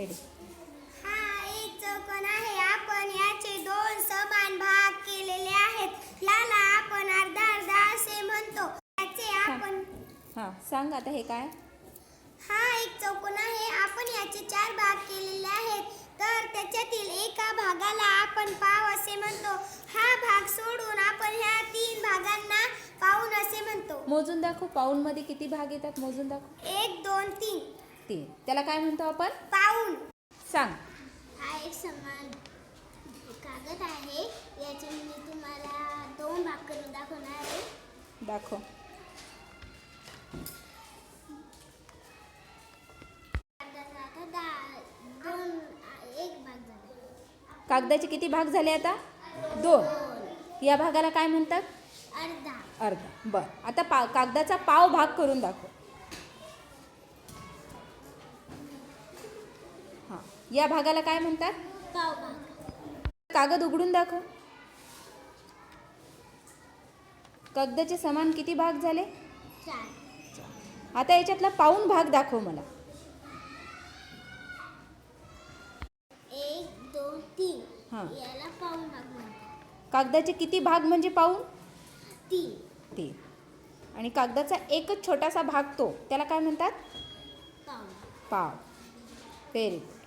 Ready. हा एक चौकोन आहे? आपण याचे दोन समान भाग केलेले आहेत. याला आपण अर्धा अर्धा असे म्हणतो. याचे आपण हां सांग आता हे काय? हा एक चौकोन आहे. आपण याचे चार भाग केलेले आहेत. तर त्याच्यातील एका भागाला आपण पाव असे म्हणतो. हा भाग सोडून आपण ह्या तीन भागांना पाऊन असे म्हणतो. मोजून दाखव पाऊंडमध्ये किती भाग येतात? मोजून दाखव. एक दोन तीन. तीन. त्याला काय म्हणतो आपण? पाऊन सांग. हा एक समान कागद आहे. याचे मी तुम्हाला दोन भाग करून दाखवणार आहे. दाखव. कागदाचा आता दहा दोन एक भाग झाला. कागदाचे किती भाग झाले आता? दोन. या भागाला काय म्हणतात? अर्धा. अर्धा. बर. आता पा कागदाचा पाव भाग करून दाखव. हां. या भागाला काय म्हणतात? पाव कागद उघडून दाखव. कागदाचे समान किती भाग झाले? आता याच्यातला पाऊन भाग दाखव मला. एक दोन तीन. हां. याला पाऊन भाग म्हणतात. कागदाचे किती भाग म्हणजे पाऊन? तीन. तीन. आणि कागदाचा एकच छोटासा भाग तो त्याला काय म्हणतात? पाऊन. पाव व्हेरी गुड